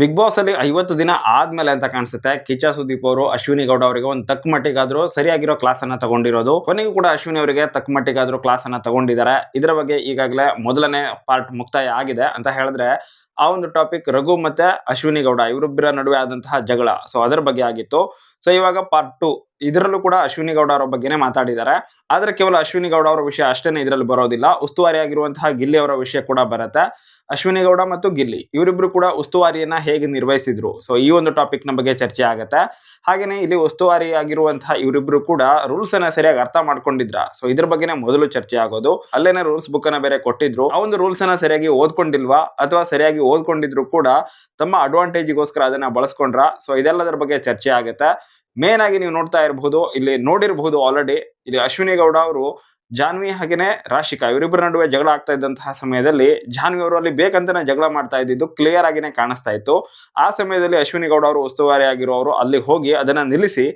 Big boss ಅಲ್ಲಿ ಐವತ್ತು ದಿನ ಆದ್ಮೇಲೆ ಅಂತ ಕಾಣಿಸುತ್ತೆ. ಕಿಚ್ಚ ಸುದೀಪ್ ಅವರು ಅಶ್ವಿನಿ ಗೌಡ ಅವರಿಗೆ ಒಂದು ತಕ್ಕ ಮಟ್ಟಿಗಾದ್ರೂ ಸರಿಯಾಗಿರೋ ಕ್ಲಾಸ್ ಅನ್ನ ತಗೊಂಡಿರೋದು. ಕೊನೆಗೂ ಕೂಡ ಅಶ್ವಿನಿ ಅವರಿಗೆ ತಕ್ಕ ಮಟ್ಟಿಗಾದ್ರೂ ಕ್ಲಾಸ್ ಅನ್ನ ತಗೊಂಡಿದ್ದಾರೆ. ಇದರ ಬಗ್ಗೆ ಈಗಾಗಲೇ ಮೊದಲನೇ ಪಾರ್ಟ್ ಮುಕ್ತಾಯ ಆಗಿದೆ ಅಂತ ಹೇಳಿದ್ರೆ, ಆ ಒಂದು ಟಾಪಿಕ್ ರಘು ಮತ್ತೆ ಅಶ್ವಿನಿ ಗೌಡ ಇವರಿಬ್ಬರ ನಡುವೆ ಆದಂತಹ ಜಗಳ. ಸೊ ಅದರ ಬಗ್ಗೆ ಆಗಿತ್ತು. ಸೊ ಇವಾಗ ಪಾರ್ಟ್ ಟು ಇದರಲ್ಲೂ ಕೂಡ ಅಶ್ವಿನಿ ಗೌಡ ಅವರ ಬಗ್ಗೆನೇ ಮಾತಾಡಿದ್ದಾರೆ. ಆದ್ರೆ ಕೇವಲ ಅಶ್ವಿನಿ ಗೌಡ ಅವರ ವಿಷಯ ಅಷ್ಟೇನೆ ಇದರಲ್ಲಿ ಬರೋದಿಲ್ಲ. ಉಸ್ತುವಾರಿ ಆಗಿರುವಂತಹ ಗಿಲ್ಲಿ ಅವರ ವಿಷಯ ಕೂಡ ಬರುತ್ತೆ. ಅಶ್ವಿನಿ ಗೌಡ ಮತ್ತು ಗಿಲ್ಲಿ. ಇವರಿಬ್ರು ಕೂಡ ಉಸ್ತುವಾರಿಯನ್ನ ಹೇಗೆ ನಿರ್ವಹಿಸಿದ್ರು? ಸೊ ಈ ಒಂದು ಟಾಪಿಕ್ನ ಬಗ್ಗೆ ಚರ್ಚೆ ಆಗತ್ತೆ. ಹಾಗೇನೆ ಇಲ್ಲಿ ಉಸ್ತುವಾರಿ ಆಗಿರುವಂತಹ ಇವರಿಬ್ರು ಕೂಡ ರೂಲ್ಸ್ ಅನ್ನ ಸರಿಯಾಗಿ ಅರ್ಥ ಮಾಡ್ಕೊಂಡಿದ್ರ? ಸೊ ಇದ್ರ ಬಗ್ಗೆನೇ ಮೊದಲು ಚರ್ಚೆ ಆಗೋದು. ಅಲ್ಲೇನೆ ರೂಲ್ಸ್ ಬುಕ್ ಅನ್ನ ಬೇರೆ ಕೊಟ್ಟಿದ್ರು. ಆ ಒಂದು ರೂಲ್ಸ್ ಅನ್ನ ಸರಿಯಾಗಿ ಓದ್ಕೊಂಡಿಲ್ವಾ? ಅಥವಾ ಸರಿಯಾಗಿ ಓದ್ಕೊಂಡಿದ್ರು ಕೂಡ ತಮ್ಮ ಅಡ್ವಾಂಟೇಜಿಗೋಸ್ಕರ ಅದನ್ನ ಬಳಸ್ಕೊಂಡ್ರ? ಸೊ ಇದೆಲ್ಲದರ ಬಗ್ಗೆ ಚರ್ಚೆ ಆಗುತ್ತೆ. ಮೇನ್ ಆಗಿ ನೀವು ನೋಡ್ತಾ ಇರಬಹುದು ಇಲ್ಲಿ ನೋಡಿರಬಹುದು ಆಲ್ರೆಡಿ ಇಲ್ಲಿ ಅಶ್ವಿನಿ ಗೌಡ ಅವರು ಜಾನ್ವಿ ಹಾಗೇನೆ ರಾಶಿಕಾ ಇವರಿಬ್ಬರ ನಡುವೆ ಜಗಳ ಆಗ್ತಾ ಇದ್ದಂತಹ ಸಮಯದಲ್ಲಿ ಜಾನ್ವಿ ಅವರು ಅಲ್ಲಿ ಬೇಕಂತಾನೆ ಜಗಳ ಮಾಡ್ತಾ ಇದ್ದಿದ್ದು ಕ್ಲಿಯರ್ ಆಗಿನೇ ಕಾಣಿಸ್ತಾ ಇತ್ತು. ಆ ಸಮಯದಲ್ಲಿ ಅಶ್ವಿನಿ ಗೌಡ ಅವರು ಉಸ್ತುವಾರಿ ಆಗಿರುವವರು ಅಲ್ಲಿ ಹೋಗಿ ಅದನ್ನ ನಿಲ್ಲಿಸಿ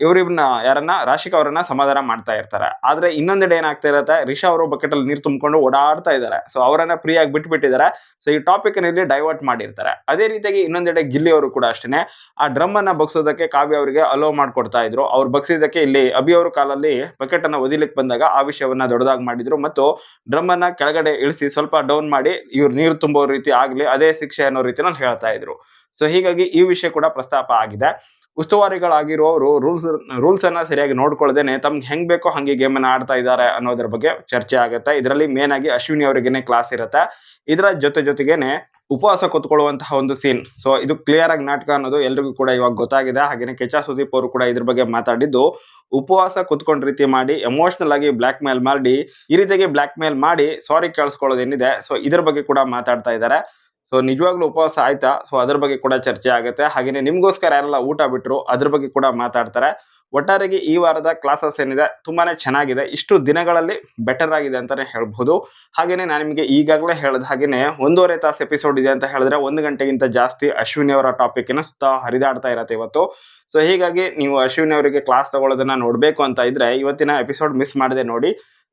ಇವರಿಬ್ನ ಯಾರನ್ನ, ರಾಶಿಕ್ ಅವರನ್ನ ಸಮಾಧಾನ ಮಾಡ್ತಾ ಇರ್ತಾರೆ. ಆದ್ರೆ ಇನ್ನೊಂದೆಡೆ ಏನಾಗ್ತಾ ಇರುತ್ತೆ, ರಿಷಾ ಅವರು ಬಕೆಟ್ ಅಲ್ಲಿ ನೀರು ತುಂಬಿಕೊಂಡು ಓಡಾಡ್ತಾ ಇದ್ದಾರೆ. ಸೊ ಅವರನ್ನ ಫ್ರೀಯಾಗಿ ಬಿಟ್ಬಿಟ್ಟಿದ್ದಾರೆ. ಸೊ ಈ ಟಾಪಿಕ್ನಲ್ಲಿ ಡೈವರ್ಟ್ ಮಾಡಿರ್ತಾರೆ. ಅದೇ ರೀತಿಯಾಗಿ ಇನ್ನೊಂದೆಡೆ ಗಿಲ್ಲಿ ಅವರು ಕೂಡ ಅಷ್ಟೇನೆ. ಆ ಡ್ರಮ್ ಅನ್ನ ಬಗ್ಸೋದಕ್ಕೆ ಕಾವ್ಯ ಅವರಿಗೆ ಅಲೋ ಮಾಡ್ಕೊಡ್ತಾ ಇದ್ರು. ಅವ್ರು ಬಗ್ಸಿದಕ್ಕೆ ಇಲ್ಲಿ ಅಭಿ ಅವರು ಕಾಲಲ್ಲಿ ಬಕೆಟ್ ಅನ್ನ ಒದಿಲಿಕ್ಕೆ ಬಂದಾಗ ಆ ವಿಷಯವನ್ನ ದೊಡ್ಡದಾಗಿ ಮಾಡಿದ್ರು. ಮತ್ತು ಡ್ರಮ್ ಅನ್ನ ಕೆಳಗಡೆ ಇಳಿಸಿ ಸ್ವಲ್ಪ ಡೌನ್ ಮಾಡಿ ಇವ್ರು ನೀರು ತುಂಬೋ ರೀತಿ ಆಗ್ಲಿ, ಅದೇ ಶಿಕ್ಷೆ ಅನ್ನೋ ರೀತಿನ ಹೇಳ್ತಾ ಇದ್ರು. ಸೊ ಹೀಗಾಗಿ ಈ ವಿಷಯ ಕೂಡ ಪ್ರಸ್ತಾಪ ಆಗಿದೆ. ಉಸ್ತುವಾರಿಗಳಾಗಿರುವವರು ರೂಲ್ಸ್ ರೂಲ್ಸ್ ಅನ್ನ ಸರಿಯಾಗಿ ನೋಡ್ಕೊಳ್ಳದೇನೆ, ತಮ್ಗೆ ಹೆಂಗ್ ಬೇಕೋ ಹಂಗೆ ಗೇಮ್ ಅನ್ನ ಆಡ್ತಾ ಇದ್ದಾರೆ ಅನ್ನೋದ್ರ ಬಗ್ಗೆ ಚರ್ಚೆ ಆಗುತ್ತೆ. ಇದರಲ್ಲಿ ಮೇನ್ ಆಗಿ ಅಶ್ವಿನಿ ಅವರಿಗೇನೆ ಕ್ಲಾಸ್ ಇರುತ್ತೆ. ಇದರ ಜೊತೆ ಜೊತೆಗೇನೆ ಉಪವಾಸ ಕೂತ್ಕೊಳ್ಳುವಂತಹ ಒಂದು ಸೀನ್ ಸೊ ಇದು ಕ್ಲಿಯರ್ ಆಗಿ ನಾಟಕ ಅನ್ನೋದು ಎಲ್ರಿಗೂ ಕೂಡ ಇವಾಗ ಗೊತ್ತಾಗಿದೆ. ಹಾಗೇನೆ ಕೆಚಾ ಸುದೀಪ್ ಅವರು ಕೂಡ ಇದ್ರ ಬಗ್ಗೆ ಮಾತಾಡಿದ್ದು, ಉಪವಾಸ ಕುತ್ಕೊಂಡ್ ರೀತಿ ಮಾಡಿ ಎಮೋಷನಲ್ ಆಗಿ ಬ್ಲಾಕ್ ಮೇಲ್ ಮಾಡಿ, ಈ ರೀತಿಯಾಗಿ ಬ್ಲಾಕ್ ಮೇಲ್ ಮಾಡಿ ಸಾರಿ ಕೇಳಿಸ್ಕೊಳ್ಳೋದೇನಿದೆ. ಸೊ ಇದ್ರ ಬಗ್ಗೆ ಕೂಡ ಮಾತಾಡ್ತಾ ಇದ್ದಾರೆ. ಸೊ ನಿಜವಾಗ್ಲೂ ಉಪವಾಸ ಆಯ್ತಾ? ಸೊ ಅದ್ರ ಬಗ್ಗೆ ಕೂಡ ಚರ್ಚೆ ಆಗುತ್ತೆ. ಹಾಗೆಯೇ ನಿಮ್ಗೋಸ್ಕರ ಯಾರೆಲ್ಲ ಊಟ ಬಿಟ್ಟರು ಅದ್ರ ಬಗ್ಗೆ ಕೂಡ ಮಾತಾಡ್ತಾರೆ. ಒಟ್ಟಾರೆಗೆ ಈ ವಾರದ ಕ್ಲಾಸಸ್ ಏನಿದೆ, ತುಂಬಾನೇ ಚೆನ್ನಾಗಿದೆ. ಇಷ್ಟು ದಿನಗಳಲ್ಲಿ ಬೆಟರ್ ಆಗಿದೆ ಅಂತಾನೆ ಹೇಳ್ಬಹುದು ಹಾಗೇನೆ ನಾನು ನಿಮಗೆ ಈಗಾಗಲೇ ಹೇಳಿದ ಹಾಗೇನೆ ಒಂದೂವರೆ ತಾಸು ಎಪಿಸೋಡ್ ಇದೆ ಅಂತ ಹೇಳಿದ್ರೆ ಒಂದು ಗಂಟೆಗಿಂತ ಜಾಸ್ತಿ ಅಶ್ವಿನಿ ಅವರ ಟಾಪಿಕ್ನ ಸುತ್ತ ಹರಿದಾಡ್ತಾ ಇರತ್ತೆ ಇವತ್ತು. ಸೊ ಹೀಗಾಗಿ ನೀವು ಅಶ್ವಿನಿ ಅವರಿಗೆ ಕ್ಲಾಸ್ ತಗೊಳ್ಳೋದನ್ನ ನೋಡಬೇಕು ಅಂತ ಇದ್ರೆ ಇವತ್ತಿನ ಎಪಿಸೋಡ್ ಮಿಸ್ ಮಾಡದೆ ನೋಡಿ.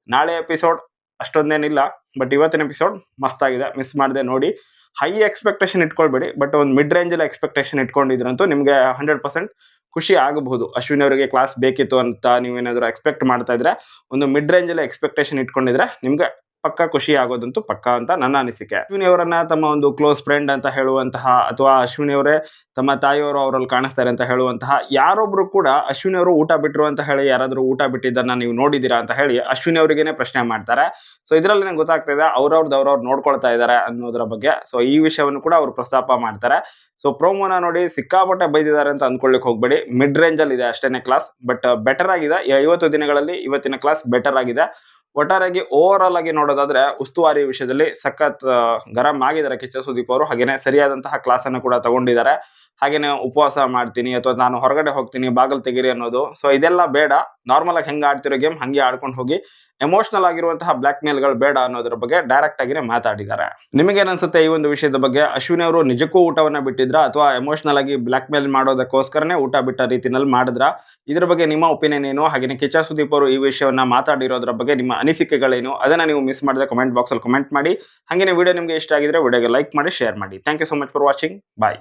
ನಾಳೆ ಎಪಿಸೋಡ್ ಅಷ್ಟೊಂದೇನಿಲ್ಲ ಬಟ್ ಇವತ್ತಿನ ಎಪಿಸೋಡ್ ಮಸ್ತಾಗಿದೆ. ಮಿಸ್ ಮಾಡದೆ ನೋಡಿ. ಹೈ ಎಕ್ಸ್ಪೆಕ್ಟೇಷನ್ ಇಟ್ಕೊಳ್ಬೇಡಿ ಬಟ್ ಒಂದು ಮಿಡ್ ರೇಂಜಲ್ಲಿ ಎಕ್ಸ್ಪೆಕ್ಟೇಷನ್ ಇಟ್ಕೊಂಡಿದ್ರಂತೂ ನಿಮಗೆ ಹಂಡ್ರೆಡ್ ಪರ್ಸೆಂಟ್ ಖುಷಿ ಆಗಬಹುದು. ಅಶ್ವಿನಿ ಅವರಿಗೆ ಕ್ಲಾಸ್ ಬೇಕಿತ್ತು ಅಂತ ನೀವೇನಾದರೂ ಎಕ್ಸ್ಪೆಕ್ಟ್ ಮಾಡ್ತಾ ಇದ್ರೆ, ಒಂದು ಮಿಡ್ ರೇಂಜಲ್ಲಿ ಎಕ್ಸ್ಪೆಕ್ಟೇಷನ್ ಇಟ್ಕೊಂಡಿದ್ರೆ ನಿಮ್ಗೆ ಪಕ್ಕ ಖುಷಿ ಆಗೋದಂತೂ ಪಕ್ಕ ಅಂತ ನನ್ನ ಅನಿಸಿಕೆ. ಅಶ್ವಿನಿ ಅವರನ್ನ ತಮ್ಮ ಒಂದು ಕ್ಲೋಸ್ ಫ್ರೆಂಡ್ ಅಂತ ಹೇಳುವಂತಹ ಅಥವಾ ಅಶ್ವಿನಿ ಅವರೇ ತಮ್ಮ ತಾಯಿಯವರು ಅವರಲ್ಲಿ ಕಾಣಿಸ್ತಾರೆ ಅಂತ ಹೇಳುವಂತಹ ಯಾರೊಬ್ರು ಕೂಡ ಅಶ್ವಿನಿ ಅವರು ಊಟ ಬಿಟ್ಟರು ಅಂತ ಹೇಳಿ ಯಾರಾದರೂ ಊಟ ಬಿಟ್ಟಿದ್ದನ್ನ ನೀವು ನೋಡಿದ್ದೀರಾ ಅಂತ ಹೇಳಿ ಅಶ್ವಿನಿ ಅವರಿಗೇನೆ ಪ್ರಶ್ನೆ ಮಾಡ್ತಾರೆ. ಸೊ ಇದರಲ್ಲಿ ನನಗೆ ಗೊತ್ತಾಗ್ತಾ ಇದೆ ಅವ್ರವ್ರದ್ದು ಅವ್ರವ್ರು ನೋಡ್ಕೊಳ್ತಾ ಇದ್ದಾರೆ ಅನ್ನೋದ್ರ ಬಗ್ಗೆ. ಸೊ ಈ ವಿಷಯವನ್ನು ಕೂಡ ಅವರು ಪ್ರಸ್ತಾಪ ಮಾಡ್ತಾರೆ. ಸೊ ಪ್ರೋಮೋನ ನೋಡಿ ಸಿಕ್ಕಾಪಟ್ಟೆ ಬೈದಿದ್ದಾರೆ ಅಂತ ಅಂದ್ಕೊಳ್ಳಿಕ್ ಹೋಗ್ಬೇಡಿ. ಮಿಡ್ ರೇಂಜ್ ಅಲ್ಲಿ ಇದೆ ಅಷ್ಟೇನೆ ಕ್ಲಾಸ್ ಬಟ್ ಬೆಟರ್ ಆಗಿದೆ. ಐವತ್ತು ದಿನಗಳಲ್ಲಿ ಇವತ್ತಿನ ಕ್ಲಾಸ್ ಬೆಟರ್ ಆಗಿದೆ. ಒಟ್ಟಾರೆಯಾಗಿ ಓವರ್ ಆಲ್ ಆಗಿ ನೋಡೋದಾದ್ರೆ ಉಸ್ತುವಾರಿ ವಿಷಯದಲ್ಲಿ ಸಖತ್ ಗರಂ ಆಗಿದ್ದಾರೆ ಕಿಚ್ಚ ಸುದೀಪ್ ಅವರು. ಹಾಗೇನೆ ಸರಿಯಾದಂತಹ ಕ್ಲಾಸ್ ಅನ್ನು ಕೂಡ ತಗೊಂಡಿದ್ದಾರೆ. ಹಾಗೇನೆ ಉಪವಾಸ ಮಾಡ್ತೀನಿ ಅಥವಾ ನಾನು ಹೊರಗಡೆ ಹೋಗ್ತೀನಿ, ಬಾಗಲ್ ತೆಗೀರಿ ಅನ್ನೋದು. ಸೊ ಇದೆಲ್ಲ ಬೇಡ. ನಾರ್ಮಲ್ ಆಗಿ ಹೆಂಗೆ ಆಡ್ತಿರೋ ಗೇಮ್ ಹಂಗೆ ಆಡ್ಕೊಂಡು ಹೋಗಿ ಎಮೋಷನಲ್ ಆಗಿರುವಂತಹ ಬ್ಲ್ಯಾಕ್ ಮೇಲ್ಗಳು ಬೇಡ ಅನ್ನೋದ್ರ ಬಗ್ಗೆ ಡೈರೆಕ್ಟ್ ಆಗಿನೇ ಮಾತಾಡಿದ್ದಾರೆ. ನಿಮಗೆ ಏನನ್ಸುತ್ತೆ ಈ ಒಂದು ವಿಷಯದ ಬಗ್ಗೆ? ಅಶ್ವಿನಿ ಅವರು ನಿಜಕ್ಕೂ ಊಟವನ್ನ ಬಿಟ್ಟಿದ್ರ? ಅಥವಾ ಎಮೋಷನಲ್ ಆಗಿ ಬ್ಲ್ಯಾಕ್ ಮೇಲ್ ಮಾಡೋದಕ್ಕೋಸ್ಕರನೇ ಊಟ ಬಿಟ್ಟ ರೀತಿನಲ್ಲಿ ಮಾಡಿದ್ರ? ಇದ್ರ ಬಗ್ಗೆ ನಿಮ್ಮ ಒಪಿನಿಯನ್ ಏನು? ಹಾಗೆ ಕಿಚಾ ಸುದೀಪ್ ಅವರು ಈ ವಿಷಯವನ್ನ ಮಾತಾಡಿರೋದ್ರ ಬಗ್ಗೆ ನಿಮ್ಮ ಅನಿಸಿಕೆಗಳೇನು? ಅದನ್ನ ನೀವು ಮಿಸ್ ಮಾಡಿದ್ರೆ ಕಮೆಂಟ್ ಬಾಕ್ಸ್ ಅಲ್ಲಿ ಕಮೆಂಟ್ ಮಾಡಿ. ಹಾಗೆ ವಿಡಿಯೋ ನಿಮಗೆ ಇಷ್ಟ ಆಗಿದ್ರೆ ವಿಡಿಯೋಗೆ ಲೈಕ್ ಮಾಡಿ ಶೇರ್ ಮಾಡಿ. Thank you so much for watching bye